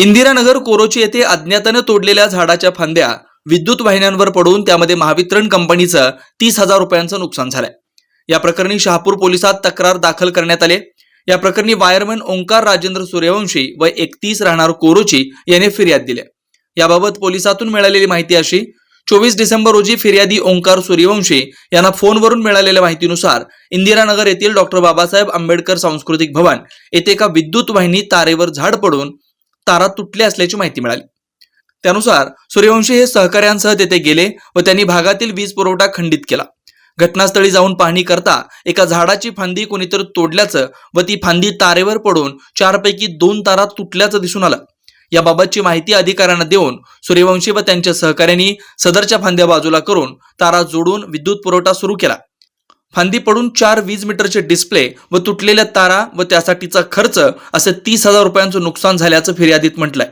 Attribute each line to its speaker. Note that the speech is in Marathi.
Speaker 1: इंदिरानगर कोरोची येथे अज्ञातानं तोडलेल्या झाडाच्या फांद्या विद्युत वाहिन्यांवर पडून त्यामध्ये महावितरण कंपनीचं तीस हजार रुपयांचं नुकसान झालंय. या प्रकरणी शहापूर पोलिसात तक्रार दाखल करण्यात आले. या प्रकरणी वायरमॅन ओंकार राजेंद्र सूर्यवंशी व एकतीस राहणार कोरोची याने फिर्याद दिली. याबाबत पोलिसातून मिळालेली माहिती अशी चोवीस डिसेंबर रोजी फिर्यादी ओंकार सूर्यवंशी यांना फोनवरून मिळालेल्या माहितीनुसार इंदिरानगर येथील डॉक्टर बाबासाहेब आंबेडकर सांस्कृतिक भवन येथे एका विद्युत वाहिनी तारेवर झाड पडून तारा तुटल्या असल्याची माहिती मिळाली. त्यानुसार सूर्यवंशी हे सहकाऱ्यांसह तेथे गेले व त्यांनी भागातील वीज पुरवठा खंडित केला. घटनास्थळी जाऊन पाहणी करता एका झाडाची फांदी कोणीतरी तोडल्याचं व ती फांदी तारेवर पडून चारपैकी दोन तारा तुटल्याचं दिसून आलं. याबाबतची माहिती अधिकाऱ्यांना देऊन सूर्यवंशी व त्यांच्या सहकाऱ्यांनी सदरच्या फांद्या बाजूला करून तारा जोडून विद्युत पुरवठा सुरू केला. फांदी पडून चार वीज मीटरचे डिस्प्ले व तुटलेल्या तारा व त्यासाठीचा खर्च असे तीस हजार रुपयांचं नुकसान झाल्याचं फिर्यादीत म्हटलंय.